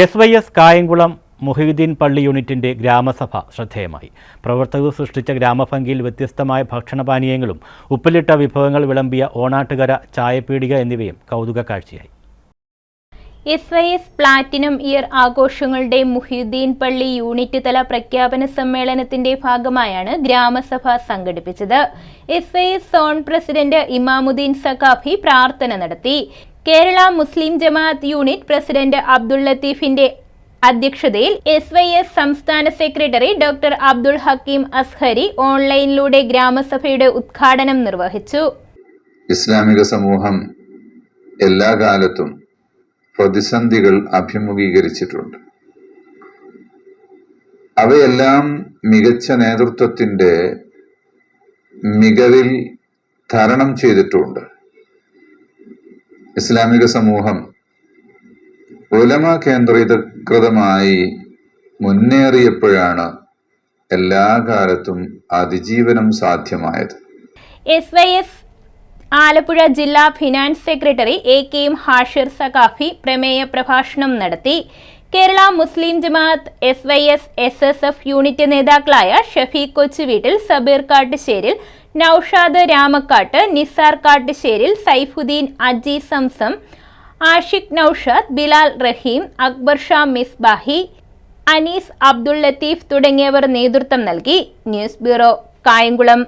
S Y S Kayamkulam Muhiyuddin പള്ളി യൂണിറ്റിന്റെ ഗ്രാമസഭ ശ്രദ്ധേയമായി. പ്രവർത്തകർ സൃഷ്ടിച്ച ഗ്രാമഭംഗിയിൽ വ്യത്യസ്തമായ ഭക്ഷണപാനീയങ്ങളും ഉപ്പിലിട്ട വിഭവങ്ങൾ വിളമ്പിയ ഓണാട്ടുകര ചായപ്പീടിക എന്നിവയും കൗതുക കാഴ്ചയായി S Y S platinum year ആഘോഷങ്ങളുടെ മുഹിയുദ്ദീൻ പള്ളി യൂണിറ്റ് തല പ്രഖ്യാപന സമ്മേളനത്തിന്റെ ഭാഗമായാണ് ഗ്രാമസഭ സംഘടിപ്പിച്ചത്. S Y S zone president Imamuddin Saqafi പ്രാർത്ഥന നടത്തി. കേരള മുസ്ലിം ജമാഅത്ത് യൂണിറ്റ് പ്രസിഡന്റ് അബ്ദുൾ ലത്തീഫിന്റെ അധ്യക്ഷതയിൽ എസ് വൈ എസ് സംസ്ഥാന സെക്രട്ടറി ഡോക്ടർ അബ്ദുൾ ഹക്കീം അസ്ഹരി ഓൺലൈനിലൂടെ ഗ്രാമസഭയുടെ ഉദ്ഘാടനം നിർവഹിച്ചു. ഇസ്ലാമിക സമൂഹം എല്ലാ കാലത്തും പ്രതിസന്ധികൾ അഭിമുഖീകരിച്ചിട്ടുണ്ട്. അവയെല്ലാം മികച്ച നേതൃത്വത്തിന്റെ മികവിൽ തരണം ചെയ്തിട്ടുമുണ്ട് ഇസ്ലാമിക സമൂഹം ഉലമ കേന്ദ്രീകൃതമായി മുന്നേറിയപ്പോഴാണ് എല്ലാ കാലത്തും അതിജീവനം സാധ്യമായത്. എസ് വൈ എസ് ആലപ്പുഴ ജില്ലാ finance secretary A K M Hashir Saqafi പ്രമേയ പ്രഭാഷണം നടത്തി. Kerala Muslim Jamaat S Y S S S F unit നേതാക്കളായ ഷഫീഖ് കൊച്ചുവീട്ടിൽ സബീർ കാട്ടുശ്ശേരിൽ നൌഷാദ് രാമക്കാട്ട് നിസാർ കാട്ടുശ്ശേരിൽ സൈഫുദ്ദീൻ അജി സംസം ആഷിഖ് നൌഷാദ് ബിലാൽ റഹീം അക്ബർ ഷാ മിസ്ബാഹി അനീസ് അബ്ദുൾ ലത്തീഫ് തുടങ്ങിയവർ നേതൃത്വം നൽകി. News bureau Kayamkulam.